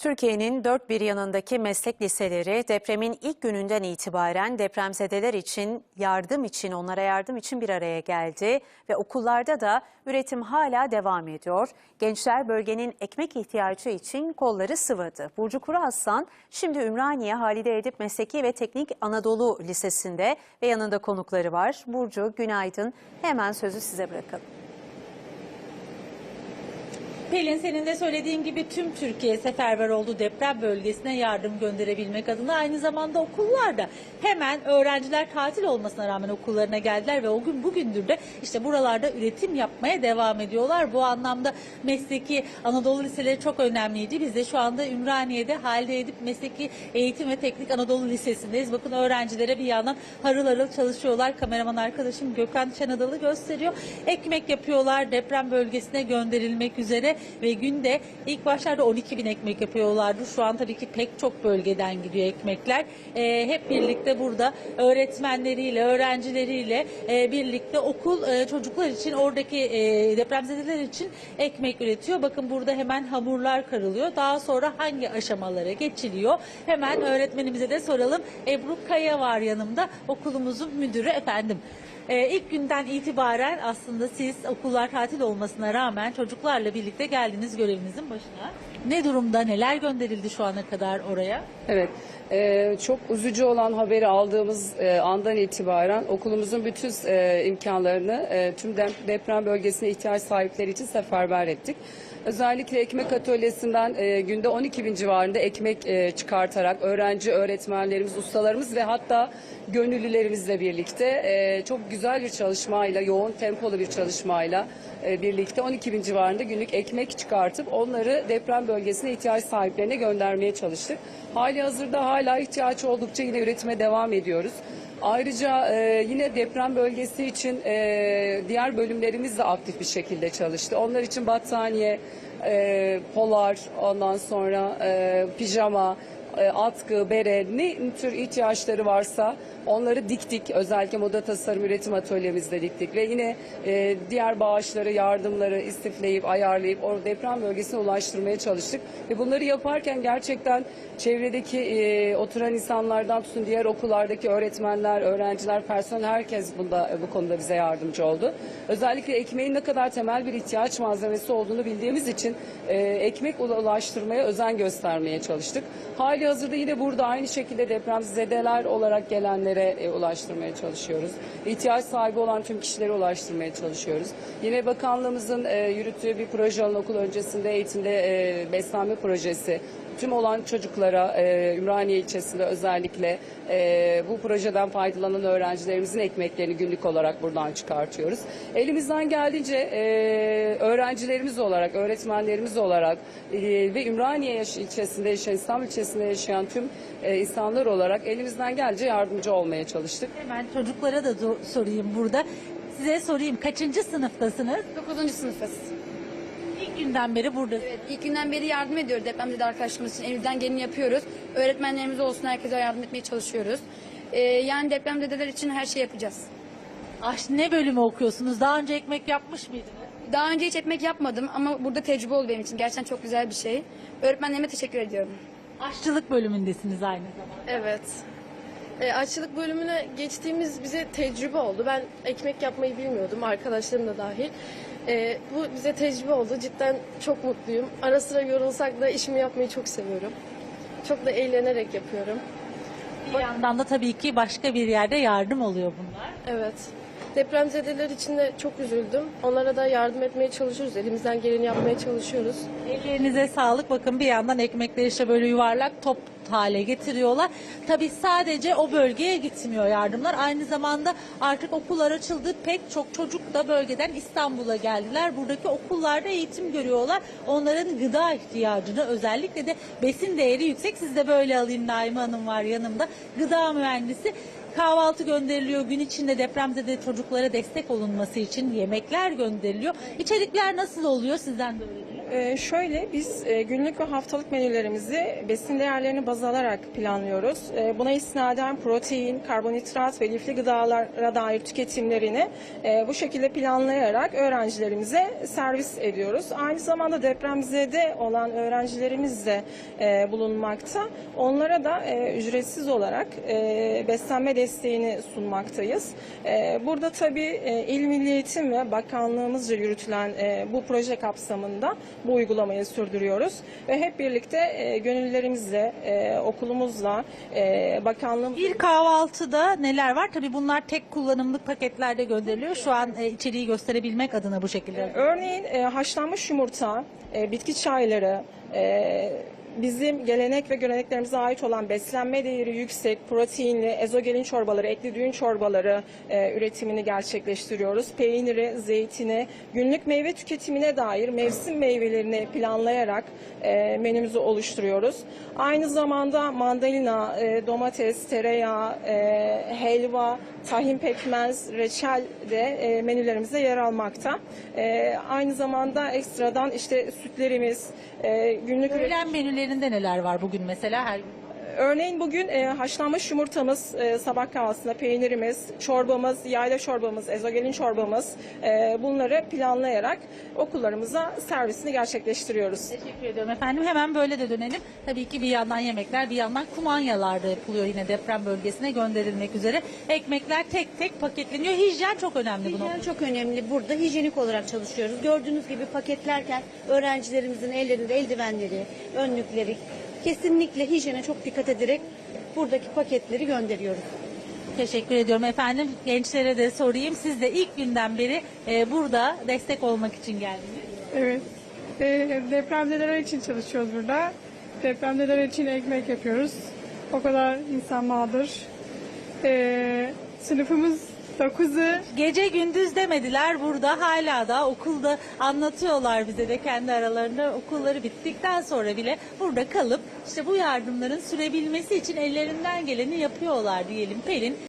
Türkiye'nin dört bir yanındaki meslek liseleri depremin ilk gününden itibaren depremzedeler için yardım için onlara yardım için bir araya geldi ve okullarda da üretim hala devam ediyor. Gençler bölgenin ekmek ihtiyacı için kolları sıvadı. Burcu Kuru Aslan şimdi Ümraniye Halide Edip Mesleki ve Teknik Anadolu Lisesi'nde ve yanında konukları var. Burcu günaydın. Hemen sözü size bırakalım. Pelin senin de söylediğin gibi tüm Türkiye seferber oldu deprem bölgesine yardım gönderebilmek adına. Aynı zamanda okullarda hemen öğrenciler tatil olmasına rağmen okullarına geldiler ve o gün bugündür de işte buralarda üretim yapmaya devam ediyorlar. Bu anlamda mesleki Anadolu liseleri çok önemliydi. Biz de şu anda Ümraniye'de Halide Edip Mesleki Eğitim ve Teknik Anadolu Lisesi'ndeyiz. Bakın öğrencilere bir yandan harıl harıl çalışıyorlar. Kameraman arkadaşım Gökhan Çanadalı gösteriyor. Ekmek yapıyorlar deprem bölgesine gönderilmek üzere ve günde ilk başlarda 12 bin ekmek yapıyorlardı. Şu an tabii ki pek çok bölgeden gidiyor ekmekler. Ee, hep birlikte burada öğretmenleriyle, öğrencileriyle e, birlikte okul e, çocuklar için oradaki e, depremzedeler için ekmek üretiyor. Bakın burada hemen hamurlar karılıyor. Daha sonra hangi aşamalara geçiliyor? Hemen öğretmenimize de soralım. Ebru Kaya var yanımda. Okulumuzun müdürü efendim. Ee, ilk günden itibaren aslında siz okullar tatil olmasına rağmen çocuklarla birlikte geldiniz görevinizin başına. Ne durumda, neler gönderildi şu ana kadar oraya? Evet, e, çok üzücü olan haberi aldığımız e, andan itibaren okulumuzun bütün e, imkanlarını e, tüm deprem bölgesine ihtiyaç sahipleri için seferber ettik. Özellikle ekmek atölyesinden e, günde 12 bin civarında ekmek e, çıkartarak öğrenci, öğretmenlerimiz, ustalarımız ve hatta gönüllülerimizle birlikte e, çok güzel bir çalışmayla, yoğun tempolu bir çalışmayla birlikte 12 bin civarında günlük ekmek çıkartıp onları deprem bölgesine ihtiyaç sahiplerine göndermeye çalıştık. Hali hazırda hala ihtiyaç oldukça yine üretime devam ediyoruz. Ayrıca e, yine deprem bölgesi için e, diğer bölümlerimiz de aktif bir şekilde çalıştı. Onlar için battaniye, e, polar, ondan sonra e, pijama, e, atkı, bere ne tür ihtiyaçları varsa onları diktik. Özellikle moda tasarım üretim atölyemizde diktik ve yine e, diğer bağışları, yardımları istifleyip ayarlayıp o deprem bölgesine ulaştırmaya çalıştık. Ve bunları yaparken gerçekten çevredeki e, oturan insanlardan tutun diğer okullardaki öğretmenler, öğrenciler, personel herkes bunda bu konuda bize yardımcı oldu. Özellikle ekmeğin ne kadar temel bir ihtiyaç malzemesi olduğunu bildiğimiz için e, ekmek ulaştırmaya özen göstermeye çalıştık. Hali hazırda yine burada aynı şekilde depremzedeler olarak gelenlere e, ulaştırmaya çalışıyoruz. İhtiyaç sahibi olan tüm kişilere ulaştırmaya çalışıyoruz. Yine bakanlığımızın e, yürüttüğü bir proje olan okul öncesinde eğitimde e, beslenme projesi tüm olan çocuklara e, Ümraniye ilçesinde özellikle e, bu projeden faydalanan öğrencilerimizin ekmeklerini günlük olarak buradan çıkartıyoruz. Elimizden geldiğince e, öğrencilerimiz olarak, öğretmenlerimiz olarak e, ve Ümraniye ilçesinde yaşayan, İstanbul ilçesinde yaşayan tüm e, insanlar olarak elimizden geldiğince yardımcı olmaya çalıştık. Hemen çocuklara da sorayım burada. Size sorayım kaçıncı sınıftasınız? 9. sınıfız. İlk günden beri buradasınız. Evet, ilk günden beri yardım ediyoruz depremzede arkadaşlarımız için. Elimizden geleni yapıyoruz. Öğretmenlerimiz olsun herkese yardım etmeye çalışıyoruz. Ee, yani depremzedeler için her şey yapacağız. Aş ne bölümü okuyorsunuz? Daha önce ekmek yapmış mıydınız? Daha önce hiç ekmek yapmadım ama burada tecrübe oldu benim için. Gerçekten çok güzel bir şey. Öğretmenlerime teşekkür ediyorum. Aşçılık bölümündesiniz aynı zamanda. Evet. E, aşçılık bölümüne geçtiğimiz bize tecrübe oldu. Ben ekmek yapmayı bilmiyordum, arkadaşlarım da dahil. E, bu bize tecrübe oldu. Cidden çok mutluyum. Ara sıra yorulsak da işimi yapmayı çok seviyorum. Çok da eğlenerek yapıyorum. Bir yandan da tabii ki başka bir yerde yardım oluyor bunlar. Evet. Depremzedeler için de çok üzüldüm. Onlara da yardım etmeye çalışıyoruz. Elimizden geleni yapmaya çalışıyoruz. Ellerinize sağlık. Bakın bir yandan ekmekleri işte böyle yuvarlak top hale getiriyorlar. Tabii sadece o bölgeye gitmiyor yardımlar. Aynı zamanda artık okullar açıldı. Pek çok çocuk da bölgeden İstanbul'a geldiler. Buradaki okullarda eğitim görüyorlar. Onların gıda ihtiyacını özellikle de besin değeri yüksek. Siz de böyle alayım Naime Hanım var yanımda. Gıda mühendisi. Kahvaltı gönderiliyor. Gün içinde depremzede çocuklara destek olunması için yemekler gönderiliyor. İçerikler nasıl oluyor sizden de öğrenelim. Ee, şöyle biz e, günlük ve haftalık menülerimizi besin değerlerini baz alarak planlıyoruz. Ee, buna isnaden protein, karbonhidrat ve lifli gıdalara dair tüketimlerini e, bu şekilde planlayarak öğrencilerimize servis ediyoruz. Aynı zamanda depremzede olan öğrencilerimiz de e, bulunmakta. Onlara da e, ücretsiz olarak e, beslenme desteğini sunmaktayız. E, burada tabii e, İl Milli Eğitim ve Bakanlığımızca yürütülen e, bu proje kapsamında bu uygulamayı sürdürüyoruz ve hep birlikte e, gönüllülerimizle, e, okulumuzla, e, bakanlığım Bir kahvaltıda neler var? Tabii bunlar tek kullanımlık paketlerde gönderiliyor. Şu an e, içeriği gösterebilmek adına bu şekilde. Örneğin e, haşlanmış yumurta, e, bitki çayları, e, bizim gelenek ve göreneklerimize ait olan beslenme değeri yüksek, proteinli, ezogelin çorbaları, etli düğün çorbaları e, üretimini gerçekleştiriyoruz. Peyniri, zeytini, günlük meyve tüketimine dair mevsim meyvelerini planlayarak e, menümüzü oluşturuyoruz. Aynı zamanda mandalina, e, domates, tereyağı, e, helva, tahin pekmez, reçel de e, menülerimizde yer almakta. E, aynı zamanda ekstradan işte sütlerimiz, e, günlük Öğlen menülerinde neler var bugün mesela? Her Örneğin bugün e, haşlanmış yumurtamız, e, sabah kahvaltısında peynirimiz, çorbamız, yayla çorbamız, ezogelin çorbamız e, bunları planlayarak okullarımıza servisini gerçekleştiriyoruz. Teşekkür ediyorum efendim. Hemen böyle de dönelim. Tabii ki bir yandan yemekler, bir yandan kumanyalar da yapılıyor yine deprem bölgesine gönderilmek üzere. Ekmekler tek tek paketleniyor. Hijyen çok önemli bu noktada. Hijyen çok önemli. Burada hijyenik olarak çalışıyoruz. Gördüğünüz gibi paketlerken öğrencilerimizin ellerinde eldivenleri, önlükleri kesinlikle hijyene çok dikkat ederek buradaki paketleri gönderiyoruz. Teşekkür ediyorum efendim. Gençlere de sorayım. Siz de ilk günden beri e, burada destek olmak için geldiniz. Evet. Ee, depremzedeler için çalışıyoruz burada. Depremzedeler için ekmek yapıyoruz. O kadar insan mağdur. Ee, sınıfımız 9'u Gece gündüz demediler burada hala da okulda anlatıyorlar bize de kendi aralarında okulları bittikten sonra bile burada kalıp işte bu yardımların sürebilmesi için ellerinden geleni yapıyorlar diyelim Pelin.